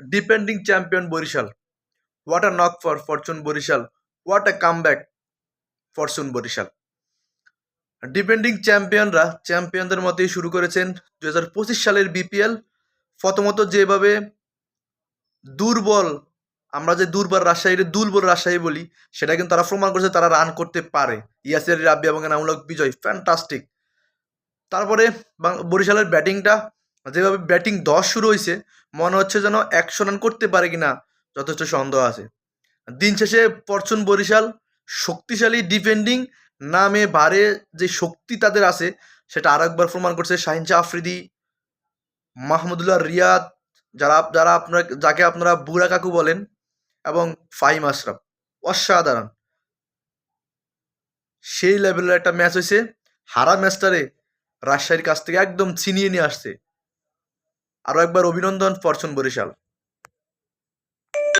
Defending champion Barishal. What a knock for Fortune Barishal. What a comeback Fortune Barishal. Defending চ্যাম্পিয়নরা চ্যাম্পিয়নদের মতোই শুরু করেছেন দু হাজার পঁচিশ সালের বিপিএল প্রথমত যেভাবে দুর্বল, আমরা যে দুর্বল রাজশাহীর দুর্বল রাজশাহী বলি, সেটা কিন্তু তারা প্রমাণ করেছে তারা রান করতে পারে। ইয়াসের রাব্বি এবং নামুলক বিজয় ফ্যান্টাস্টিক তারপরে বরিশালের ব্যাটিংটা যেভাবে ব্যাটিং দশ শুরু হয়েছে মনে হচ্ছে যেন একশো রান করতে পারে কিনা যথেষ্ট সন্দেহ আছে। দিন শেষে পরচুন বরিশাল, শক্তিশালী ডিফেন্ডিং নামে বারে যে শক্তি তাদের আছে, সেটা আরেকবার প্রমাণ করছে শাহিন শাহ আফ্রিদি, মাহমুদুল্লাহ রিয়াদ, যারা যারা আপনার, যাকে আপনারা বুড়া কাকু বলেন, এবং ফাইম আশরাফ। অসাধারণ। সেই লেভেলের একটা ম্যাচ হয়েছে হারা ম্যাচটারে রাজশাহীর কাছ থেকে একদম ছিনিয়ে নিয়ে আসছে। আরও একবার অভিনন্দন ফরচুন বরিশাল।